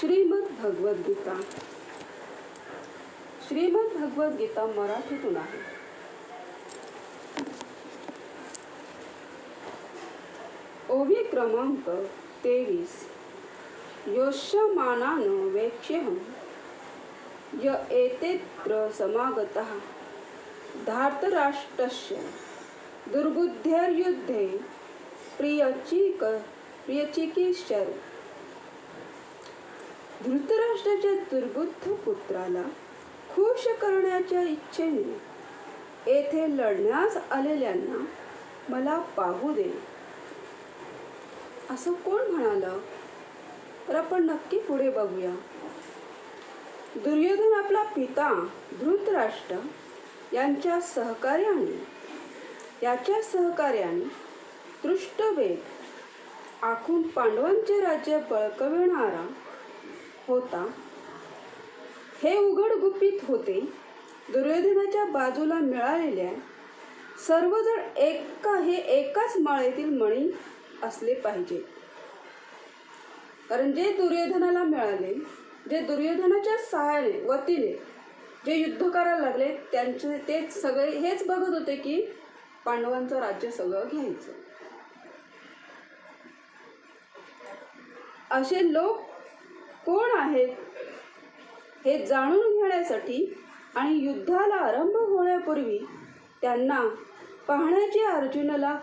श्रीमद भगवद्गीता श्रीमद भगवद्गीता मराठीतून आहे. ओवी क्रमांक तेवीस. योष्यमानानं वेक्ष्यहं। य एतेत्र समागतः। धार्तराष्ट्रस्य दुर्बुद्धेर्युद्धे प्रियचिक प्रियचिकित्सर धृतराष्ट्राच्या दुर्बुद्ध पुत्राला खुश करण्याच्या इच्छेने येथे लढण्यास आलेल्यांना मला पाहू दे. असं कोण म्हणालं? तर आपण नक्की पुढे बघूया. दुर्योधन आपला पिता धृतराष्ट्र यांच्या सहकार्याने याच्या सहकार्याने दृष्टवेग आखून पांडवांचे राज्य बळकविणारा होता. हे उघड गुपित होते. दुर्योधनाच्या बाजूला मिळालेल्या सर्वजण एका हे एकाच माळेतील मणी असले पाहिजे. कारण जे दुर्योधनाला मिळाले जे दुर्योधनाच्या सहाय्याने वतीने जे युद्ध करायला लागले त्यांचे ते सगळे हेच बघत होते की पांडवांचं राज्य सगळं घ्यायचं. असे लोक कोण आहेत? हे जाणून घेण्यासाठी आणि युद्धाला आरंभ होण्यापूर्वी त्यांना पाहण्याची अर्जुनाला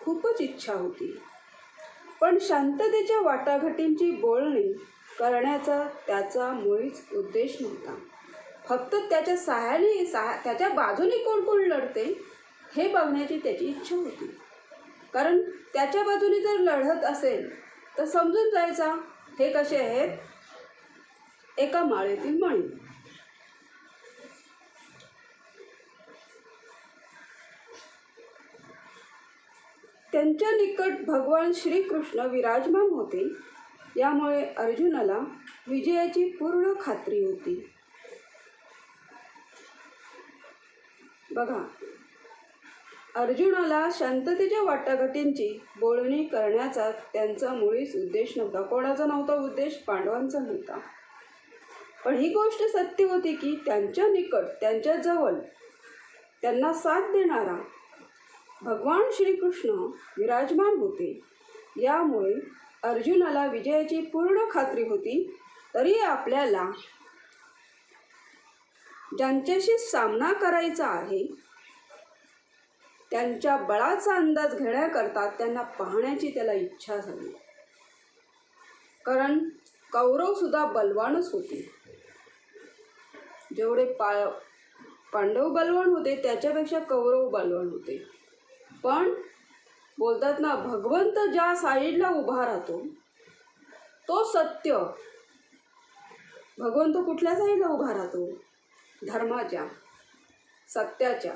खूपच इच्छा होती. पण शांततेच्या वाटाघाटींची बोलणी करण्याचा त्याचा मुळीच उद्देश नव्हता. फक्त त्याच्या सहाय्याने सहा त्याच्या बाजूने कोण कोण लढते हे बघण्याची त्याची इच्छा होती. कारण त्याच्या बाजूने जर लढत असेल तर समजून जायचा हे कसे आहेत? एका माळेतील मणी त्यांच्या निकट भगवान श्रीकृष्ण विराजमान होते. यामुळे अर्जुनाला विजयाची पूर्ण खात्री होती. बघा अर्जुनाला शांततेच्या वाटाघाटींची बोलणी करण्याचा त्यांचा मुळीच उद्देश नव्हता. कोणाचा नव्हता उद्देश? पांडवांचा नव्हता. पण ही गोष्ट सत्य होती की त्यांच्या निकट त्यांच्याजवळ त्यांना साथ देणारा भगवान श्रीकृष्ण विराजमान होते. यामुळे अर्जुनाला विजयाची पूर्ण खात्री होती. तरी आपल्याला ज्यांच्याशी सामना करायचा आहे त्यांच्या बळाचा अंदाज घेण्याकरता त्यांना पाहण्याची त्याला इच्छा झाली. कारण कौरवसुद्धा बलवानच होते. जेवढे पा पांडव बलवान होते त्याच्यापेक्षा कौरव बलवान होते. पण बोलतात ना भगवंत ज्या साईडला उभा राहतो तो सत्य. भगवंत कुठल्या साईडला उभा राहतो? धर्माच्या सत्याच्या.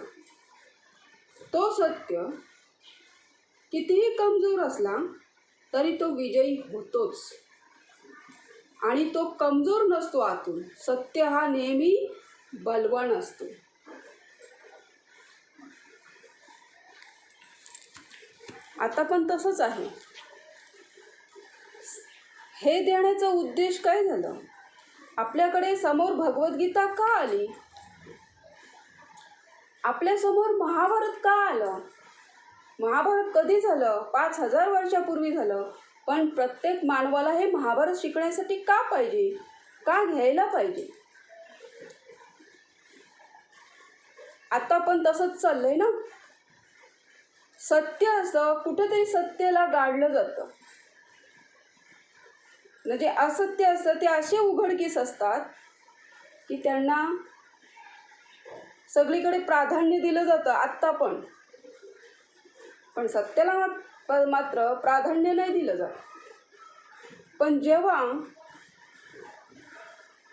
तो सत्य कितीही कमजोर असला तरी तो विजयी होतोच. आणि तो कमजोर नसतो आतून. सत्य हा नेहमी बलवान असतो. आता पण तसंच आहे. हे देण्याचा उद्देश काय झालं? आपल्याकडे समोर भगवद्गीता का आली? आपल्यासमोर महाभारत का आलं? महाभारत कधी झालं? पाच हजार वर्षापूर्वी झालं. पण प्रत्येक मानवाला हे महाभारत शिकण्यासाठी का पाहिजे? का घ्यायला पाहिजे? आता पण तसंच चाललंय ना? सत्य असं कुठेतरी सत्याला गाडलं जातं. म्हणजे असत्य असतं ते असे उघडकीस असतात की त्यांना सगळीकडे प्राधान्य दिलं जातं आत्ता पण. पण सत्याला पण मात्र प्राधान्य नाही दिलं जात. पण जेव्हा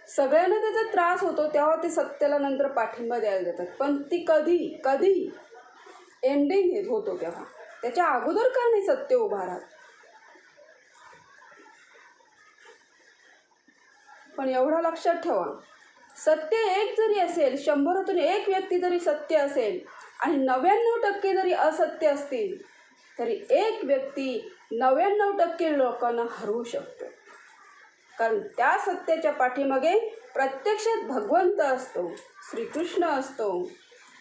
सगळ्यांना त्याचा त्रास होतो तेव्हा ते सत्याला नंतर पाठिंबा द्यायला जातात पण ती कधी कधी एंडिंग होतो तेव्हा. त्याच्या अगोदर का नाही सत्य उभा राहत? पण एवढा लक्षात ठेवा. सत्य एक जरी असेल शंभरातून एक व्यक्ती जरी सत्य असेल आणि नव्याण्णव टक्के जरी असत्य असतील तरी एक व्यक्ती नव्याण्णव टक्के लोकांना हरवू शकतो. कारण त्या सत्याच्या पाठीमागे प्रत्यक्षात भगवंत असतो श्रीकृष्ण असतो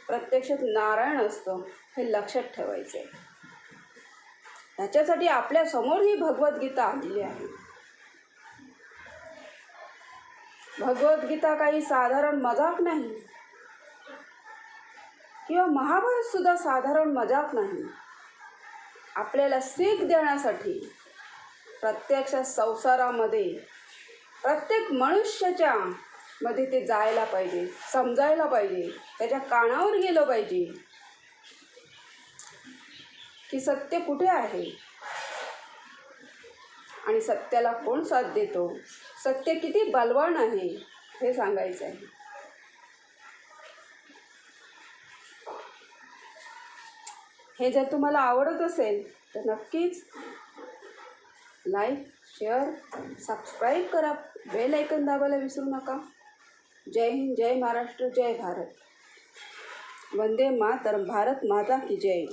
प्रत्यक्षात नारायण असतो हे लक्षात ठेवायचं. आहे ह्याच्यासाठी आपल्यासमोर ही भगवद्गीता आलेली आहे. भगवद्गीता काही साधारण मजाक नाही. किंवा महाभारत सुद्धा साधारण मजाक नाही. आपल्याला सीख देण्यासाठी प्रत्यक्ष संसारामध्ये प्रत्येक मनुष्याच्या मध्ये ते जायला पाहिजे समजायला पाहिजे त्याच्या कानावर गेलं पाहिजे की सत्य कुठे आहे? आणि सत्याला कोण साथ देतो? सत्य किती बलवान आहे हे सांगायचं आहे. हे जर तुम्हाला आवडत असेल तर नक्कीच लाईक शेअर सबस्क्राईब करा. बेल ऐकन दाबायला विसरू नका. जय हिंद जय महाराष्ट्र जय भारत. वंदे मातरम. भारत माता की जय.